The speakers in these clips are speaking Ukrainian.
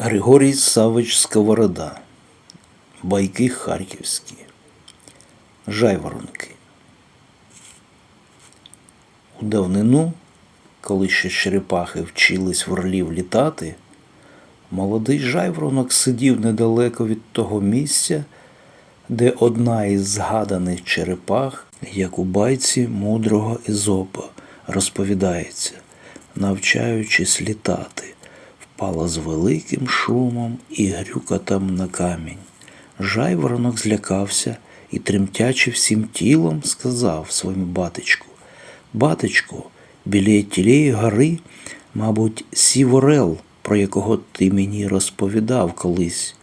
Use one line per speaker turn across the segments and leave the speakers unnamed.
Григорій Савич Сковорода. Байки харківські. Жайворонки. У давнину, коли ще черепахи вчились в орлів літати, молодий жайворонок сидів недалеко від того місця, де одна із згаданих черепах, як у байці мудрого Ізопа, розповідається, навчаючись літати, впала з великим шумом і грюкотом на камінь. Жайворонок злякався і, тремтячи всім тілом, сказав своєму батечку Батечку, біля тієї гори, мабуть, сів орел, про якого ти мені розповідав колись.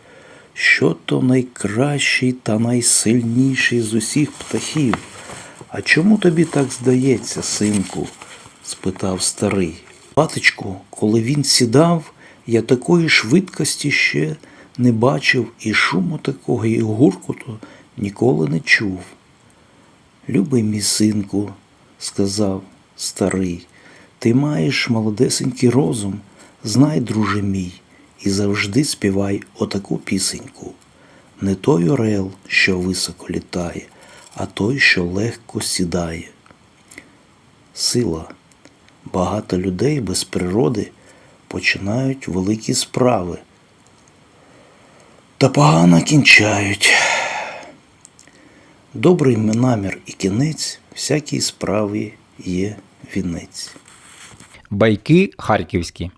Що то найкращий та найсильніший з усіх птахів? А чому тобі так здається, синку? спитав старий. Батечку, коли він сідав, я такої швидкості ще не бачив і шуму такого, і гуркоту ніколи не чув. Любий мій синку, сказав старий, ти маєш молодесенький розум, знай, друже мій, і завжди співай отаку пісеньку. Не той орел, що високо літає, а той, що легко сідає. Сила. Багато людей без природи починають великі справи. Та погано кінчають. Добрий намір і кінець всякій справі є вінець.
Байки харківські.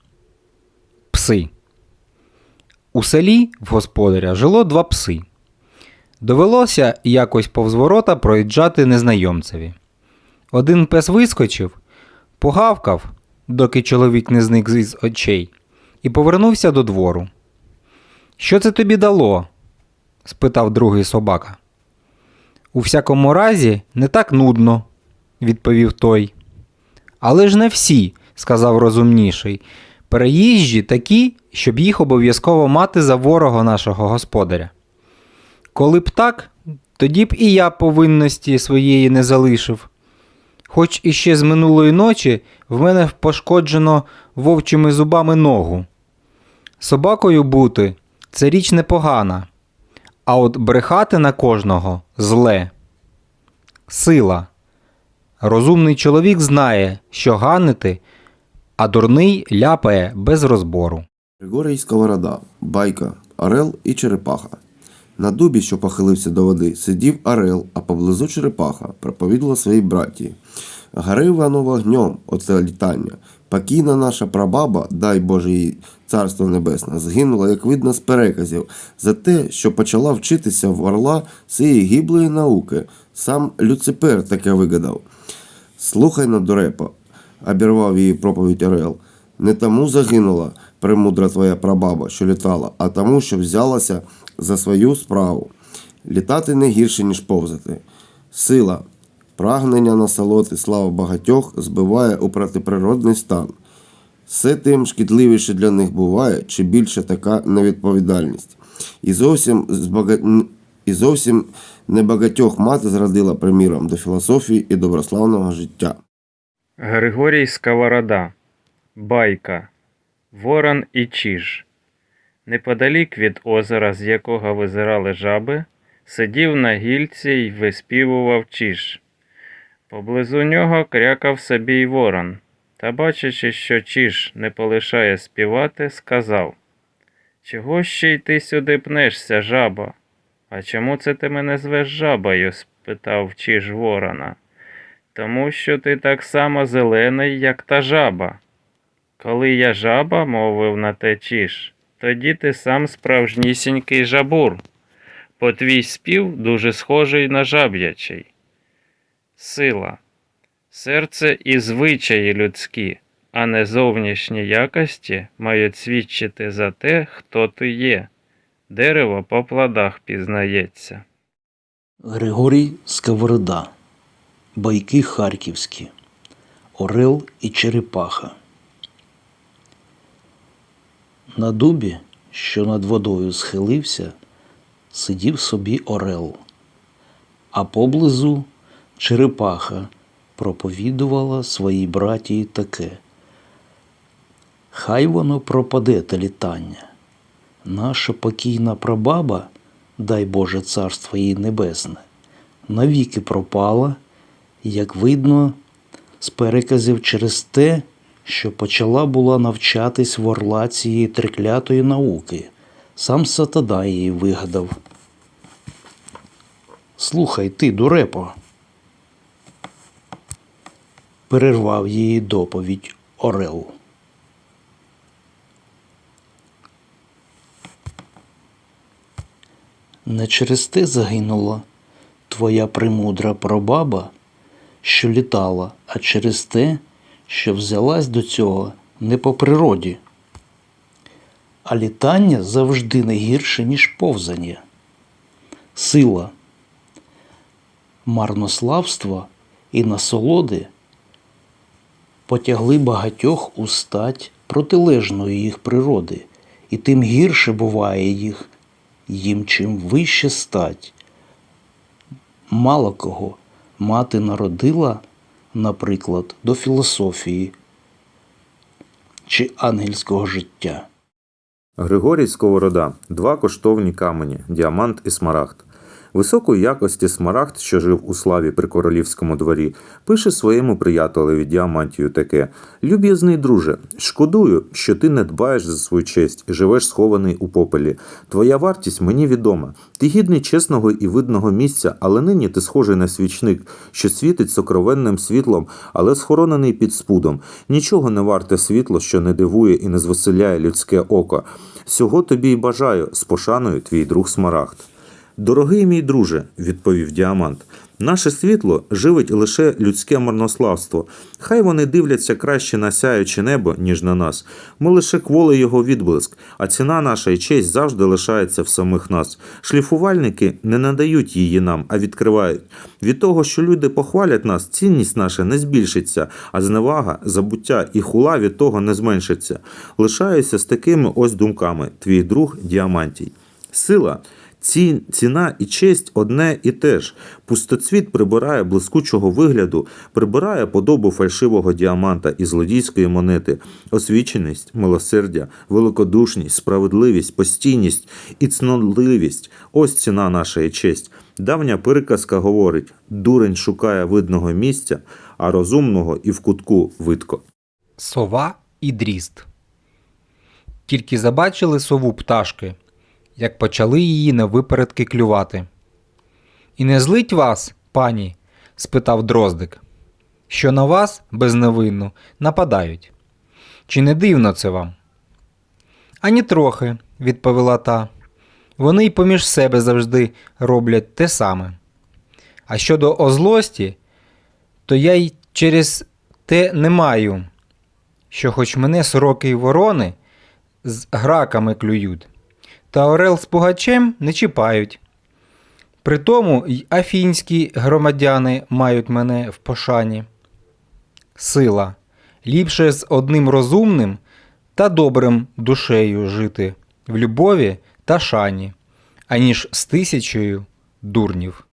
Пси. У селі в господаря жило два пси. Довелося якось повз ворота проїжджати незнайомцеві. Один пес вискочив, погавкав, доки чоловік не зник з очей, і повернувся до двору. Що це тобі дало? спитав другий собака. У всякому разі, не так нудно, відповів той. Але ж не всі, сказав розумніший. Переїжджі такі, щоб їх обов'язково мати за ворога нашого господаря. Коли б так, тоді б і я повинності своєї не залишив. Хоч іще з минулої ночі в мене пошкоджено вовчими зубами ногу. Собакою бути це річ непогана, а от брехати на кожного зле. Сила. Розумний чоловік знає, що ганити, а дурний ляпає без розбору.
Григорій Сковорода, байка, орел і черепаха. На дубі, що похилився до води, сидів орел, а поблизу черепаха проповідала своїй браті. Гори воно вогнем, оце літання. Покійна наша прабаба, дай Боже їй царство небесне, згинула, як видно, з переказів, за те, що почала вчитися в орла цієї гіблої науки. Сам Люципер таке вигадав. Слухай на дурепа, обірвав її проповідь Орел. Не тому загинула премудра твоя прабаба, що літала, а тому, що взялася за свою справу. Літати не гірше, ніж повзати. Сила, прагнення насолоти слава багатьох збиває у протиприродний стан. Все тим шкідливіше для них буває, чи більше така невідповідальність. І зовсім, збага... і зовсім небагатьох мати зрадила приміром до філософії і доброславного життя.
Григорій Сковорода. Байка. Ворон і Чіж. Неподалік від озера, з якого визирали жаби, сидів на гільці й виспівував Чіж. Поблизу нього крякав собі й ворон, та, бачачи, що Чіж не полишає співати, сказав Чого ще й ти сюди пнешся, жаба? А чому це ти мене звеш жабою? спитав Чіж ворона. Тому що ти так само зелений, як та жаба. Коли я жаба, мовив на те чіш, тоді ти сам справжнісінький жабур, бо твій спів дуже схожий на жаб'ячий. Сила. Серце і звичаї людські, а не зовнішні якості мають свідчити за те, хто ти є. Дерево по плодах пізнається.
Григорій Сковорода. Байки харківські. Орел і черепаха. На дубі, що над водою схилився, сидів собі орел, а поблизу черепаха проповідувала своїй братії таке. Хай воно пропаде те літання. Наша покійна прабаба, дай Боже царство їй небесне, навіки пропала, як видно, з переказів через те, що почала була навчатись в орла цієї триклятої науки. Сам сатана її вигадав. Слухай ти, дурепо. Перервав її доповідь Орел. Не через те загинула твоя премудра прабаба, що літала, а через те, що взялась до цього не по природі. А літання завжди не гірше, ніж повзання. Сила, марнославство і насолоди потягли багатьох у стать протилежної їх природи, і тим гірше буває їх, їм чим вище стать. Мало кого мати народила, наприклад, до філософії чи ангельського життя.
Григорій Сковорода. Два коштовні камені діамант і смарагд. Високої якості смарагд, що жив у славі при королівському дворі, пише своєму приятелеві діамантію таке: Люб'язний друже, шкодую, що ти не дбаєш за свою честь і живеш схований у попелі. Твоя вартість мені відома. Ти гідний чесного і видного місця, але нині ти схожий на свічник, що світить сокровенним світлом, але схоронений під спудом. Нічого не варте світло, що не дивує і не звеселяє людське око. Всього тобі й бажаю з пошаною твій друг Смарагд. Дорогий мій друже, відповів діамант, наше світло живить лише людське марнославство. Хай вони дивляться краще на сяюче небо, ніж на нас. Ми лише кволи його відблиск, а ціна наша і честь завжди лишається в самих нас. Шліфувальники не надають її нам, а відкривають. Від того, що люди похвалять нас, цінність наша не збільшиться, а зневага, забуття і хула від того не зменшиться. Лишаюся з такими ось думками, твій друг діамантій. Сила. Ці, ціна і честь одне і те ж. Пустоцвіт прибирає блискучого вигляду, прибирає подобу фальшивого діаманта і злодійської монети, освіченість, милосердя, великодушність, справедливість, постійність і цнотливість. Ось ціна нашої честь. Давня приказка говорить: дурень шукає видного місця, а розумного і в кутку видко.
Сова і дріст. Тільки забачили сову пташки, як почали її на випередки клювати. І не злить вас, пані? спитав дроздик, що на вас безневинно нападають. Чи не дивно це вам? Ані трохи, відповіла та. Вони й поміж себе завжди роблять те саме. А щодо озлості, то я й через те не маю, що хоч мене сороки й ворони з граками клюють, та орел з пугачем не чіпають. Притому й афінські громадяни мають мене в пошані. Сила. Ліпше з одним розумним та добрим душею жити в любові та шані, аніж з тисячею дурнів.